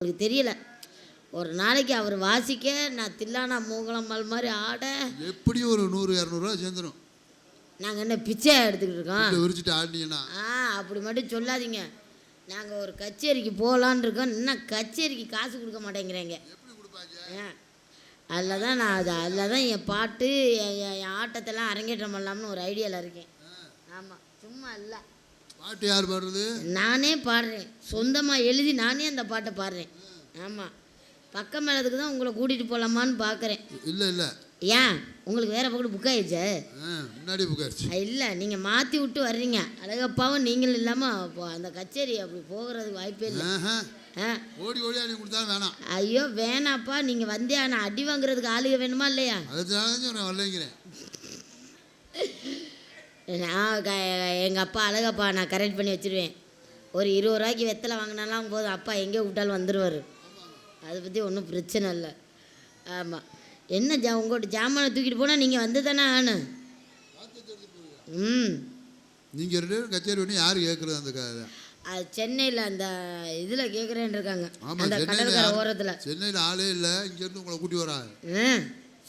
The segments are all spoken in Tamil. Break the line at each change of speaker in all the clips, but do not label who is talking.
அவருக்கு தெரியல. ஒரு நாளைக்கு அவர் வாசிக்க நான் தில்லானா மூங்கலம்மாள் மாதிரி ஆட.
எப்படியும் ஒரு நூறு இரநூறுவா சேர்ந்துடும்
நாங்கள் என்ன பிச்சையா எடுத்துக்கிட்டு இருக்கோம்?
விரிச்சிட்டு ஆடினீங்கன்னா?
ஆ அப்படி மட்டும் சொல்லாதீங்க. நாங்கள் ஒரு கச்சேரிக்கு போகலான்னு இருக்கோம். இன்னும் கச்சேரிக்கு காசு கொடுக்க மாட்டேங்கிறீங்க.
எப்படி
அதில் தான் நான் அது அதில் தான் என் பாட்டு என் ஆட்டத்தெல்லாம் அரங்கேற்றம் பண்ணலாம்னு ஒரு ஐடியாவில் இருக்கேன். ஆமாம் சும்மா இல்லை.
பாட்டு யார் பாடுறது?
நானே பாடுறேன். சொந்தமாக எழுதி நானே அந்த பாட்டை பாடுறேன். ஆமாம் பக்கம் மேலதுக்கு தான் உங்களை கூட்டிகிட்டு போகலாமான்னு பார்க்குறேன்
இல்லை இல்லை.
ஏன்? உங்களுக்கு வேறு பக்கம் புக் ஆயிடுச்சே?
முன்னாடி புக்காச்சு
இல்லை. நீங்கள் மாற்றி விட்டு வர்றீங்க. அழகப்பாவும் நீங்களும் இல்லாமல் அந்த கச்சேரி அப்படி போகிறதுக்கு வாய்ப்பே இல்லை.
ஓடி ஓடி ஆடி கொடுத்தாலும் வேணாம்.
ஐயோ வேணாப்பா. நீங்கள் வந்தே ஆனால் அடி வாங்குறதுக்கு ஆளுக வேணுமா இல்லையா?
அதனால தான் நான் வரலைங்கிறேன்.
நான் க எங்கள் அப்பா அழகப்பா நான் கரெக்ட் பண்ணி வச்சிருவேன். ஒரு இருபது ரூபாய்க்கு வெத்தலை வாங்கினாலாம் போதும். அப்பா எங்கே விட்டாலும் வந்துடுவார் அதை பற்றி ஒன்றும் பிரச்சனை இல்லை. ஆமாம் என்ன ஜா உங்கள்கிட்ட ஜாமானை தூக்கிட்டு போனால் நீங்கள் வந்து தானே ஆகணும்? ம்.
நீங்கள் ரெண்டு பேரும் கச்சேரி பண்ணி யார் கேட்குறது அந்த கதை
அது சென்னையில் அந்த இதில் கேட்குறேன்னு இருக்காங்க. அந்த கடற்கரை ஓரத்தில்.
சென்னையில் ஆளே இல்லை. இங்கேருந்து உங்களை கூட்டி வரா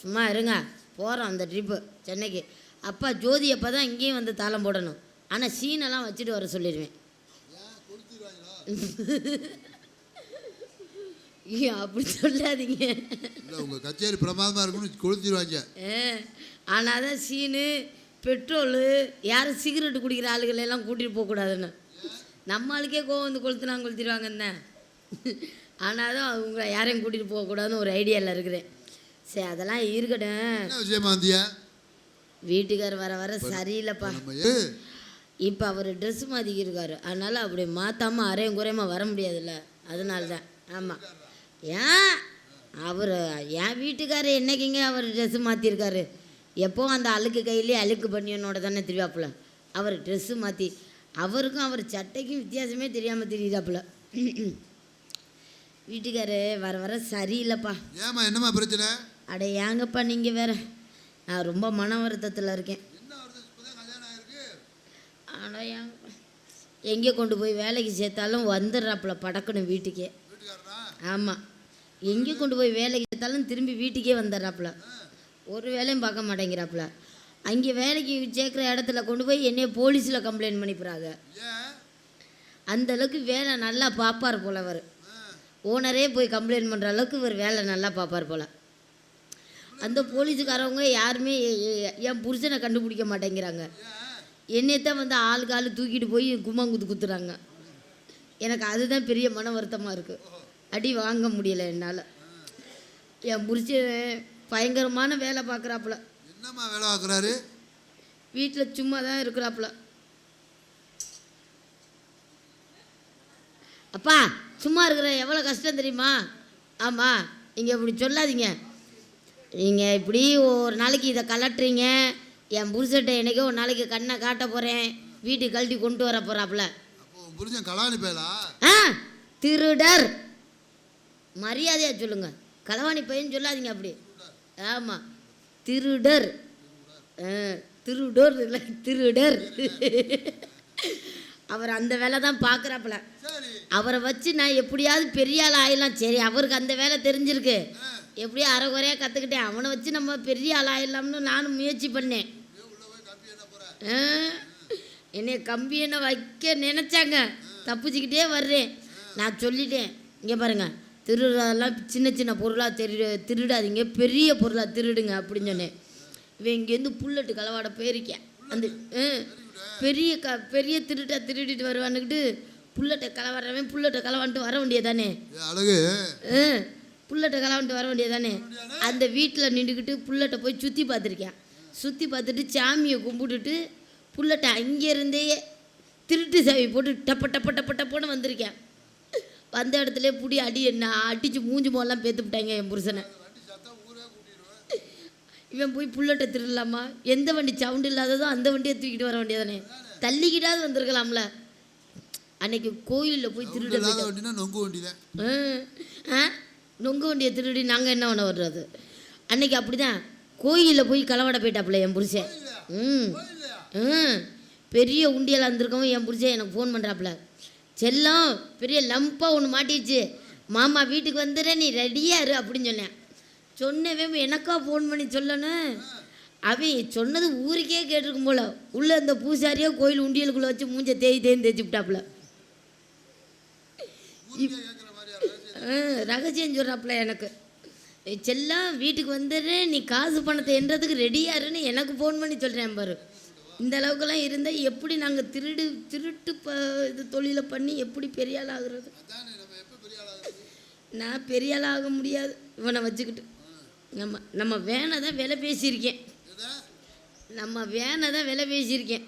சும்மா இருங்க. போகிறோம் அந்த ட்ரிப்பு சென்னைக்கு. அப்பா ஜோதி அப்போ தான் இங்கேயும் வந்து தாளம் போடணும். ஆனால் சீனெல்லாம் வச்சுட்டு வர சொல்லிடுவேன். ஐயோ அப்படி சொல்லாதீங்க.
உங்கள் கச்சேரி பிரமாதமாக இருக்குன்னு கொளுத்திடுவாங்க
ஆனால் தான் சீனு பெட்ரோலு யாரும் சிகரெட்டு குடிக்கிற ஆளுகளை எல்லாம் கூட்டிகிட்டு போகக்கூடாதுன்னு நம்ம ஆளுக்கே கோவம் வந்து கொளுத்துனா கொளுத்திடுவாங்கன்னு ஆனால் தான் உங்களை யாரையும் கூட்டிகிட்டு போகக்கூடாதுன்னு ஒரு ஐடியாவில் இருக்கிறேன். சரி அதெல்லாம் இருக்கட்டும்.
என்ன விஷயமா வந்தியா?
வீட்டுக்கார் வர வர சரியில்லைப்பா. இப்போ அவர் ட்ரெஸ் மாற்றிக்கிருக்காரு அதனால் அப்படி மாற்றாமல் அரையும் குறையமா வர முடியாதுல்ல. அதனால தான் ஆமாம் ஏன்? அவர் என் வீட்டுக்காரர் என்னைக்குங்க அவர் ட்ரெஸ்ஸு மாற்றிருக்காரு எப்போவும் அந்த அழுக்கு கையிலே அழுக்கு பண்ணியனோட தானே திரிவாப்புல. அவர் ட்ரெஸ்ஸு மாற்றி அவருக்கும் அவர் சட்டைக்கும் வித்தியாசமே தெரியாமல் தெரியுதாப்புல வீட்டுக்காரு வர வர சரியில்லைப்பா.
ஏமா என்னம்மா பிரச்சனை?
அட ஏங்கப்பா நீங்கள் வேற. நான் ரொம்ப மன வருத்தத்தில் இருக்கேன். ஆனால் ஏன் எங்கே கொண்டு போய் வேலைக்கு சேர்த்தாலும் வந்துடுறாப்புல படக்கணும் வீட்டுக்கே. ஆமாம் எங்கே கொண்டு போய் வேலைக்கு சேர்த்தாலும் திரும்பி வீட்டுக்கே வந்துடுறாப்புல. ஒரு வேலையும் பார்க்க மாட்டேங்கிறாப்புல. அங்கே வேலைக்கு சேர்க்குற இடத்துல கொண்டு போய் என்னைய போலீஸில் கம்ப்ளைண்ட் பண்ணிப்புறாங்க. அந்த அளவுக்கு வேலை நல்லா பார்ப்பார் போல அவர். ஓனரே போய் கம்ப்ளைண்ட் பண்ணுற அளவுக்கு இவர் வேலை நல்லா பார்ப்பார் போல. அந்த போலீஸுக்காரவங்க யாருமே என் புருஷனை கண்டுபிடிக்க மாட்டேங்கிறாங்க. என்னையத்தான் வந்து ஆள் தூக்கிட்டு போய் கும்மாங்குத்து குத்துறாங்க. எனக்கு அதுதான் பெரிய மன வருத்தமாக இருக்குது அடி வாங்க முடியல என்னால். என் புருஷன் பயங்கரமான வேலை பார்க்குறாப்புல
என்னம்மா வேலை பார்க்குறாரு
வீட்டில் சும்மா தான் இருக்கிறாப்புல. அப்பா சும்மா இருக்கிற எவ்வளோ கஷ்டம் தெரியுமா? ஆமாம் நீங்கள் இப்படி சொல்லாதீங்க. நீங்கள் இப்படி ஒரு நாளைக்கு இதை கலட்டுறீங்க என் புருஷன்ட்ட என்னைக்கோ ஒரு நாளைக்கு கண்ணை காட்ட போகிறேன் வீட்டுக்கு கழட்டி கொண்டு வர போகிறாப்புல
புரிஞ்சன் கலாணி பேலா
ஆ திருடர். மரியாதையாக சொல்லுங்க. களவாணி பையன் சொல்லாதீங்க அப்படி. ஆமாம் திருடர். திருடர் இல்லை திருடர். அவர் அந்த வேலை தான் பார்க்குறாப்புல. அவரை வச்சு நான் எப்படியாவது பெரிய ஆள் ஆயிடலாம். சரி அவருக்கு அந்த வேலை தெரிஞ்சிருக்கு. எப்படியோ அரைகுறையாக கற்றுக்கிட்டேன் அவனை வச்சு நம்ம பெரிய ஆள் ஆயிடலாம்னு நானும் முயற்சி பண்ணேன். ஆ, என்னைய கம்பி என்ன வைக்க நினச்சாங்க. தப்பிச்சுக்கிட்டே வர்றேன். நான் சொல்லிட்டேன். இங்கே பாருங்க. திருடுறதெல்லாம் சின்ன சின்ன பொருளாக திரு திருடாதீங்க. பெரிய பொருளாக திருடுங்க அப்படின்னு சொன்னேன். இவன் இங்கேருந்து புல்லட்டு களவாட போயிருக்கேன். அந்த பெரிய க பெரிய திருட்டை திருடிட்டு வருவானுக்கிட்டு புல்லட்டை களவாடுறவன் புல்லட்டை களவான்ட்டு வர வேண்டியதானே?
அழகு.
புல்லட்டை களவான்ட்டு வர வேண்டியதானே? அந்த வீட்டில் நின்றுக்கிட்டு புல்லட்டை போய் சுற்றி பார்த்துருக்கேன். சுற்றி பார்த்துட்டு சாமியை கும்பிட்டுட்டு புல்லட்டை அங்கேருந்தே திருட்டு சாவி போட்டு டப்ப டப்ப டப்ப டப்பன்னு வந்திருக்கேன். வந்த இடத்துல புடி அடி என்ன அடித்து மூஞ்சி மோலாம் பேத்து விட்டாங்க என் புருஷனை. இவன் போய் புல்லட்டை திருடலாமா? எந்த வண்டி சவுண்டு இல்லாததோ அந்த வண்டியை தூக்கிட்டு வர வேண்டியதானே? தள்ளிக்கிட்டாவது வந்திருக்கலாம்ல. அன்னைக்கு கோயிலில் போய் திருட
நொங்கு வண்டி
ஆ, நொங்கு வண்டியை திருடி நாங்கள் என்ன பண்ண வர்றது? அன்னைக்கு அப்படிதான். கோயிலில் போய் களவாட போயிட்டாப்புல என் புருஷன். ம் ம் பெரிய உண்டியலாக இருந்திருக்கவும் என் புருஷன் எனக்கு ஃபோன் பண்ணுறாப்புல செல்லம் பெரிய லம்பாக ஒன்று மாட்டிடுச்சு. மாமா வீட்டுக்கு வந்துடுற நீ ரெடியாக இரு அப்படின்னு சொன்னேன். சொன்னவே எனக்கா ஃபோன் பண்ணி சொல்லணும் அவன் சொன்னது ஊருக்கே கேட்டிருக்கும் போல. உள்ள இந்த பூசாரியா கோயில் உண்டியலுக்குள்ளே வச்சு மூஞ்ச தேய் தேய்ன்னு தேய்ச்சி விட்டாப்புல.
ஊருக்கே கேட்குற மாதிரியா ரகசியம்?
சொல்கிறாப்புல எனக்கு. செல்லம் வீட்டுக்கு வந்துடு நீ காசு பணத்தை என்றதுக்கு ரெடியாருன்னு எனக்கு ஃபோன் பண்ணி சொல்கிறேன் பாரு. இந்த அளவுக்குலாம் இருந்தால் எப்படி நாங்கள் திருடு திருட்டு ப இது தொழிலை பண்ணி எப்படி பெரிய ஆள் ஆகுறது நான் பெரிய ஆள் ஆக முடியாது. இவனை வச்சுக்கிட்டு. நம்ம நம்ம வேனை தான் விலை பேசியிருக்கேன். நம்ம வேனை தான் விலை பேசியிருக்கேன்.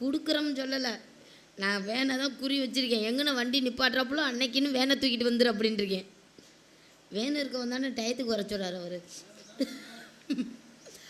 கொடுக்குறோம்னு சொல்லலை. நான் வேனை தான் குறி வச்சுருக்கேன். எங்கன வண்டி நிப்பாட்டுறாப்புல அன்னைக்குன்னு வேனை தூக்கிட்டு வந்துடு அப்படின்ட்டு இருக்கேன். வேன் இருக்க வந்தானே டயத்துக்கு வர சொல்கிறார் அவர்.